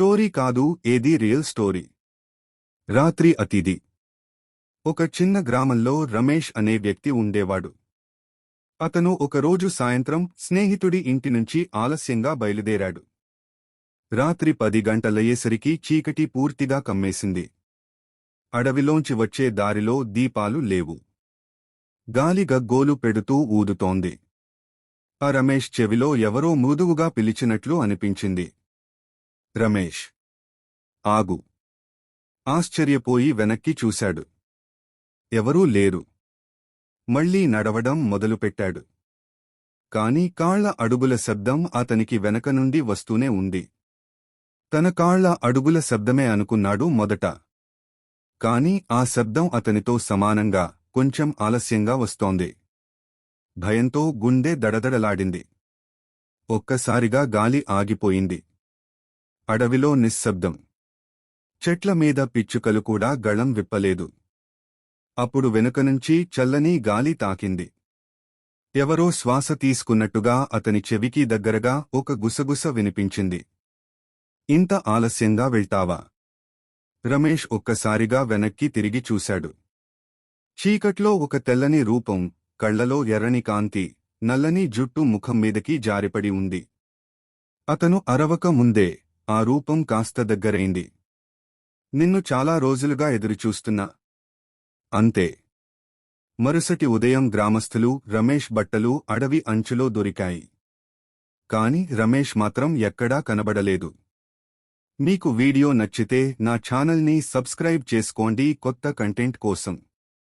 Story కాదు ఏది real story. రాత్రి అతిథి. ఒక చిన్న గ్రామంలో రమేష్ అనే వ్యక్తి ఉండేవాడు. అతను ఒకరోజు సాయంత్రం స్నేహితుడి ఇంటి నుంచి ఆలస్యంగా బయలుదేరాడు. రాత్రి పది గంటలయ్యేసరికి చీకటి పూర్తిగా కమ్మేసింది. అడవిలోంచి వచ్చే దారిలో దీపాలు లేవు. గాలి గగ్గోలు పెడుతూ ఊదుతోంది. ఆ రమేష్ చెవిలో ఎవరో మృదువుగా పిలిచినట్లు అనిపించింది. రమేష్. ఆగు. ఆశ్చర్యపోయి వెనక్కి చూశాడు. ఎవరూ లేరు. మళ్ళీ నడవడం మొదలుపెట్టాడు. కాని కాళ్ళ అడుగుల శబ్దం అతనికి వెనక నుండి వస్తూనే ఉంది. తన కాళ్ళ అడుగుల శబ్దమే అనుకున్నాడు మొదట. కాని ఆ శబ్దం అతనితో సమానంగా కొంచెం ఆలస్యంగా వస్తోంది. భయంతో గుండె దడదడలాడింది. ఒక్కసారిగా గాలి ఆగిపోయింది. అడవిలో నిశ్శబ్దం. చెట్ల మీద పిచ్చుకలు కూడా గళం విప్పలేదు. అప్పుడు వెనుకనుంచి చల్లని గాలి తాకింది. ఎవరో శ్వాస తీసుకున్నట్టుగా అతని చెవికి దగ్గరగా ఒక గుసగుస వినిపించింది. ఇంత ఆలస్యంగా వెళ్తావా? రమేష్ ఒక్కసారిగా వెనక్కి తిరిగి చూశాడు. చీకట్లో ఒక తెల్లని రూపం కళ్ళలో ఎర్రని కాంతి నల్లని జుట్టు ముఖం మీదకి జారిపడి ఉంది. అతను అరవక ముందే ఆ రూపం కాస్త దగ్గరైంది. నిన్ను చాలా రోజులుగా ఎదురుచూస్తున్నా. అంతే. మరుసటి ఉదయం గ్రామస్థులు రమేష్ బట్టలు అడవి అంచులో దొరికాయి. కాని రమేష్ మాత్రం ఎక్కడా కనబడలేదు. మీకు వీడియో నచ్చితే నా ఛానల్ని సబ్స్క్రైబ్ చేసుకోండి కొత్త కంటెంట్ కోసం.